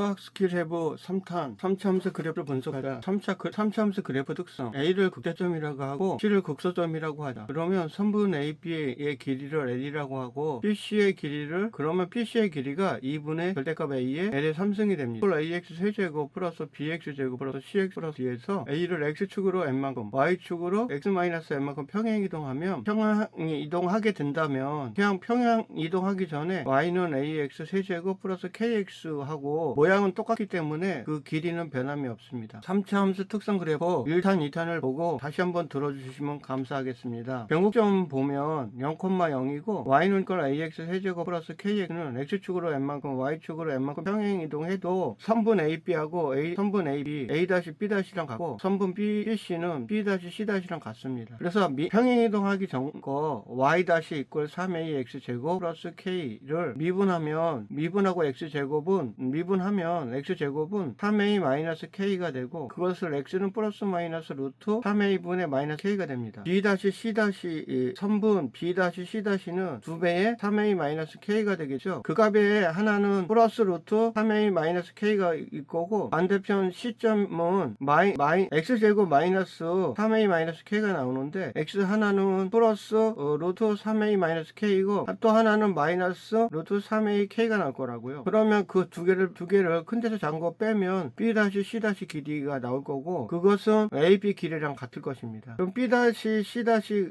수학 스킬 해부 3탄 3차 함수 그래프를 분석하라 3차 그 3차 함수 그래프 특성. A를 극대점이라고 하고 C를 극소점이라고 하다 그러면 선분 AB의 길이를 L이라고 하고 BC의 길이를 그러면 BC의 길이가 2분의 절대값 A의 L의 3승이 됩니다. 이걸 AX 세제곱 플러스 BX 제곱 플러스 CX 플러스 D에서 A를 X축으로 N만큼 Y축으로 X-N만큼 평행 이동하면 평행 이동하게 된다면 그냥 평행 이동하기 전에 Y는 AX 세제곱 플러스 KX 하고 모양 은 똑같기 때문에 그 길이는 변함이 없습니다. 3차 함수 특성 그래프 1탄, 2탄을 보고 다시 한번 들어주시면 감사하겠습니다. 변곡점 보면 0,0이고 Y는 걸 AX 세제곱 플러스 KX는 X축으로 N만큼 Y축으로 N만큼 평행 이동해도 선분 AB하고 A, 선분 AB A-B-랑 같고 선분 BC는 B-C-랑 같습니다. 그래서 미- 평행 이동하기 전거 Y-이퀄 3AX 제곱 플러스 K를 미분하면 미분하고 X 제곱은 미분하 면 X 제곱은 3A 마이너스 K가 되고 그것을 X는 플러스 마이너스 루트 3A분의 마이너스 K가 됩니다. B-C- 이 선분 B-C-는 두 배의 3A 마이너스 K가 되겠죠. 그 값의 하나는 플러스 루트 3A 마이너스 K가 일 거고 반대편 C점은 마이, 마이, X 제곱 마이너스 3A 마이너스 K가 나오는데 X 하나는 플러스 어, 루트 3A 마이너스 K이고 또 하나는 마이너스 루트 3A K가 나올 거라고요. 그러면 그 두 개를 두개 를 큰 데서 작은 거 빼면 B C 길이가 나올 거고 그것은 AB 길이랑 같을 것입니다. 그럼 B C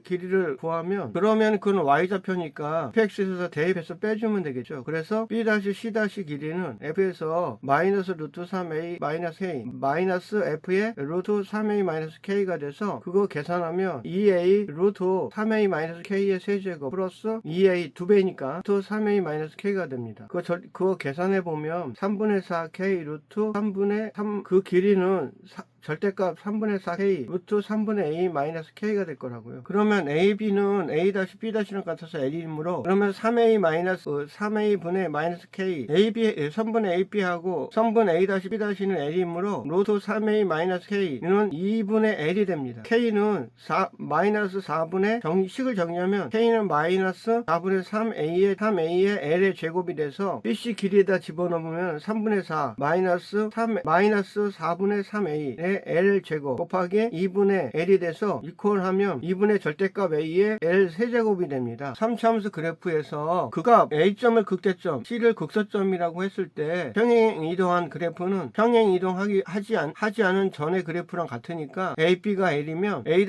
길이를 구하면 그러면 그는 Y 좌표니까 fx에서 대입해서 빼주면 되겠죠. 그래서 B C 길이는 F에서 마이너스 루트 3A 마이너스 A 마이너스 F의 루트 3A 마이너스 K가 돼서 그거 계산하면 2A 루트 3A 마이너스 K의 세제곱 플러스 2A 두 배니까 루트 3A 마이너스 K가 됩니다. 그거 절, 그거 계산해 보면 3분의 4 K 루트 3분의 3 그 길이는 사- 절대값 3분의 4K 루트 3분의 A 마이너스 K가 될 거라고요. 그러면 AB는 A-B-랑 같아서 L이므로 그러면 3A 마이너스 어, 3A 분의 마이너스 K AB 예, 선분 AB하고 선분 A-B-는 L이므로 루트 3A 마이너스 K는 2분의 L이 됩니다. K는 4 마이너스 4분의 정, 식을 정리하면 K는 마이너스 4분의 3A의 3A의 L의 제곱이 돼서 BC 길이에다 집어넣으면 3분의 4 마이너스 3 마이너스 4분의 3A 의 L 제곱 곱하기 2분의 L이 돼서 이퀄하면 2분의 절대값 A의 L 세제곱이 됩니다. 3차함수 그래프에서 그값 A점을 극대점, C를 극소점이라고 했을 때 평행 이동한 그래프는 평행 이동하기 하지 않 하지 않은 전의 그래프랑 같으니까 AB가 L이면 A-B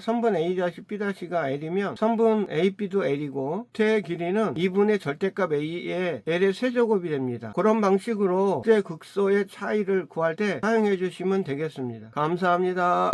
선분 A-B가 L이면 선분 AB도 L이고 제 길이는 2분의 절대값 A의 L의 세제곱이 됩니다. 그런 방식으로 제 극소의 차이를 구할 때 사용해 주시면 되 드리겠습니다. 감사합니다.